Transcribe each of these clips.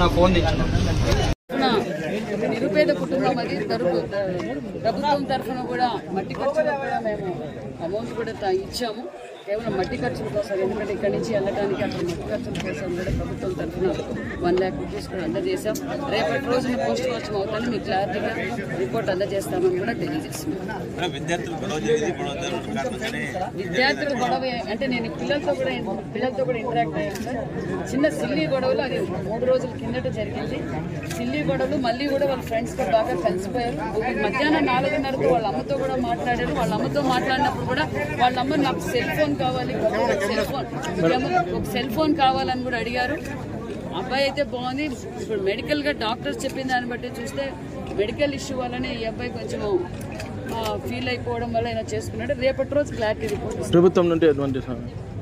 నా ఫోన్ తెచ్చిన. నిరుపేద కుటుంబం అది తరపు ప్రభుత్వం తరఫున కూడా మట్టి ఖర్చులకు కూడా మేము అమౌంట్ కూడా ఇచ్చాము. కేవలం మట్టి ఖర్చుల కోసం ఎందుకంటే ఇక్కడి నుంచి వెళ్ళడానికి అక్కడ మట్టి ఖర్చుల కోసం కూడా ప్రభుత్వం తరఫున వన్ ల్యాక్ రూపీస్ కూడా అందజేశాం. రేపటి రోజున పోస్ట్ మార్చం అవుతాను మీకు క్లారిటీగా రిపోర్ట్ అందజేస్తామని కూడా తెలియజేస్తున్నాం. విద్యార్థులు గొడవ అంటే నేను పిల్లలతో కూడా పిల్లలతో కూడా ఇంటరాక్ట్ అయ్యాను సార్. చిన్న సిల్లీ గొడవలు అది మూడు రోజుల కిందట జరిగింది. సిల్లీ గొడవలు మళ్ళీ కూడా వాళ్ళ ఫ్రెండ్స్తో బాగా కలిసిపోయారు. మధ్యాహ్నం నాలుగున్నరకు వాళ్ళ అమ్మతో కూడా మాట్లాడారు. వాళ్ళ అమ్మతో మాట్లాడినప్పుడు కూడా వాళ్ళ అమ్మ నాకు సెల్ ఫోన్ కావాలి సెల్ ఫోన్ ఒక సెల్ ఫోన్ కావాలని కూడా అడిగారు. అబ్బాయి అయితే బాగుంది. ఇప్పుడు మెడికల్గా డాక్టర్స్ చెప్పిన దాన్ని బట్టి చూస్తే మెడికల్ ఇష్యూ వల్లనే ఈ అబ్బాయి కొంచెం ఫీల్ అయిపోవడం వల్ల ఇలా చేసుకున్నాడు. రేపటి రోజు క్లారిటీ రిపోర్ట్. ప్రభుత్వం నుండి ఎటువంటి?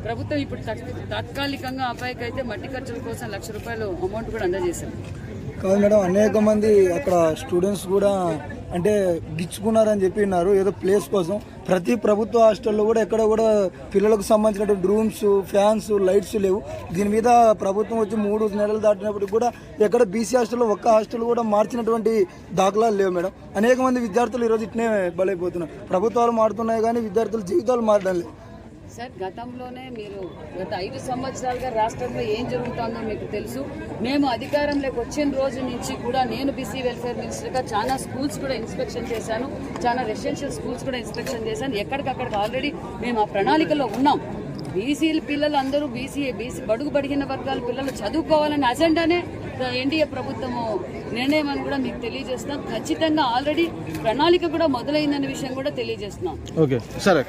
ప్రభుత్వం ఇప్పుడు తాత్- తాత్కాలికంగా అబ్బాయికి అయితే మట్టి ఖర్చుల కోసం లక్ష రూపాయలు అమౌంట్ కూడా అందజేశాం కాదు మేడం అనేక మంది అక్కడ స్టూడెంట్స్ కూడా అంటే గిచ్చుకున్నారని చెప్పినారు ఏదో ప్లేస్ కోసం. ప్రతి ప్రభుత్వ హాస్టల్లో కూడా ఎక్కడ కూడా పిల్లలకు సంబంధించినటువంటి రూమ్స్ ఫ్యాన్స్ లైట్స్ లేవు. దీని మీద ప్రభుత్వం వచ్చి మూడు నెలలు దాటినప్పటికి కూడా ఎక్కడ బీసీ హాస్టల్లో ఒక్క హాస్టల్ కూడా మార్చినటువంటి దాఖలాలు లేవు మేడం. అనేక మంది విద్యార్థులు ఈరోజు ఇట్నే బలైపోతున్నారు. ప్రభుత్వాలు మారుతున్నాయి కానీ విద్యార్థుల జీవితాలు మారడం లేదు. సార్ గతంలోనే మీరు గత ఐదు సంవత్సరాలుగా రాష్ట్రంలో ఏం జరుగుతుందో మీకు తెలుసు. మేము అధికారంలోకి వచ్చిన రోజు నుంచి కూడా నేను బీసీ వెల్ఫేర్ మినిస్టర్గా చాలా స్కూల్స్ కూడా ఇన్స్పెక్షన్ చేశాను. చాలా రెసిడెన్షియల్ స్కూల్స్ కూడా ఇన్స్పెక్షన్ చేశాను. ఎక్కడికక్కడికి ఆల్రెడీ మేము ఆ ప్రణాళికలో ఉన్నాం. బీసీ పిల్లలు అందరూ బీసీ బీసీ బడుగు బడిగిన వర్గాల పిల్లలు చదువుకోవాలనే అజెండానే ఎన్డీఏ ప్రభుత్వము నిర్ణయం అని కూడా మీకు తెలియజేస్తున్నాం. ఖచ్చితంగా ఆల్రెడీ ప్రణాళిక కూడా మొదలైందనే విషయం కూడా తెలియజేస్తున్నాం. ఓకే. సరే.